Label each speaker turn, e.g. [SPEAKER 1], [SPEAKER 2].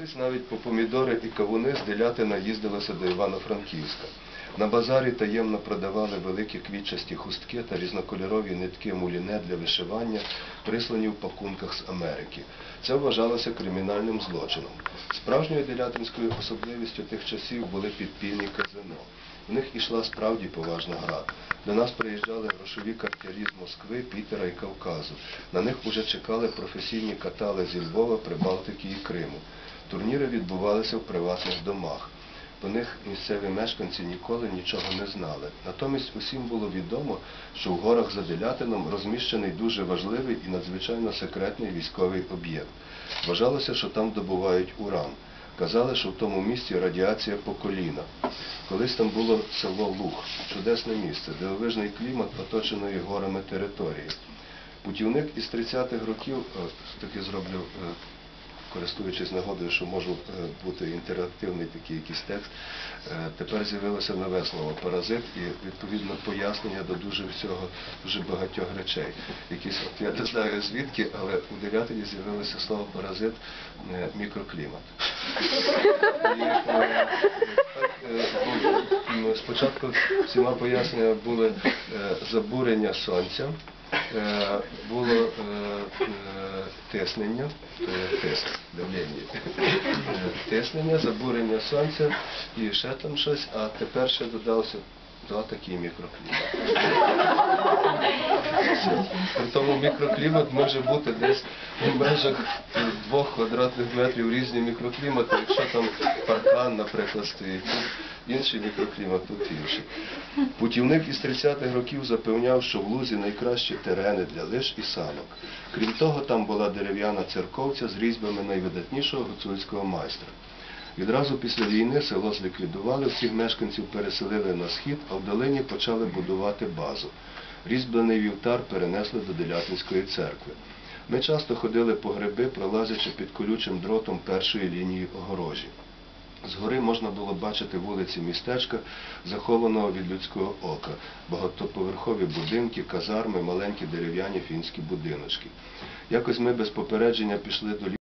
[SPEAKER 1] Колись навіть по помідори і кавуни з Делятина їздилося до Івано-Франківська. На базарі таємно продавали великі квітчасті хустки та різнокольорові нитки муліне для вишивання, прислані в пакунках з Америки. Це вважалося кримінальним злочином. Справжньою делятинською особливістю тих часів були підпільні казино. В них ішла справді поважна гра. До нас приїжджали грошові картярі з Москви, Пітера і Кавказу. На них уже чекали професійні катали зі Львова, Прибалтики і Криму. Турніри відбувалися в приватних домах. Про них місцеві мешканці ніколи нічого не знали. Натомість усім було відомо, що в горах за Делятином розміщений дуже важливий і надзвичайно секретний військовий об'єкт. Вважалося, що там добувають уран. Казали, що в тому місці радіація по коліна. Колись там було село Луг, чудесне місце, дивовижний клімат, оточеної горами території. Путівник із 30-х років, е, таки зроблю, е, користуючись нагодою, що можу е, бути інтерактивний такий якийсь текст, е, тепер з'явилося нове слово паразит і відповідно пояснення до дуже всього, дуже багатьох речей. Якісь, от я не знаю звідки, але у дев'ятині з'явилося слово паразит е, мікроклімат. Спочатку всіма пояснення були забурення сонця, було е, е, тиснення, тиск, давлення, Е, тиснення, забурення сонця і ще там щось, а тепер ще додався два такі мікроклімат. При тому мікроклімат може бути десь у межах двох квадратних метрів різні мікроклімати, якщо там паркан, наприклад, стоїть. Інший мікроклімат, тут інший. Путівник із 30-х років запевняв, що в Лузі найкращі терени для лиж і санок. Крім того, там була дерев'яна церковця з різьбами найвидатнішого гуцульського майстра. Відразу після війни село зліквідували, всіх мешканців переселили на схід, а в долині почали будувати базу. Різьблений вівтар перенесли до Делятинської церкви. Ми часто ходили по гриби, пролазячи під колючим дротом першої лінії огорожі. Згори можна було бачити вулиці містечка, захованого від людського ока, багатоповерхові будинки, казарми, маленькі дерев'яні фінські будиночки. Якось ми без попередження пішли до лісу.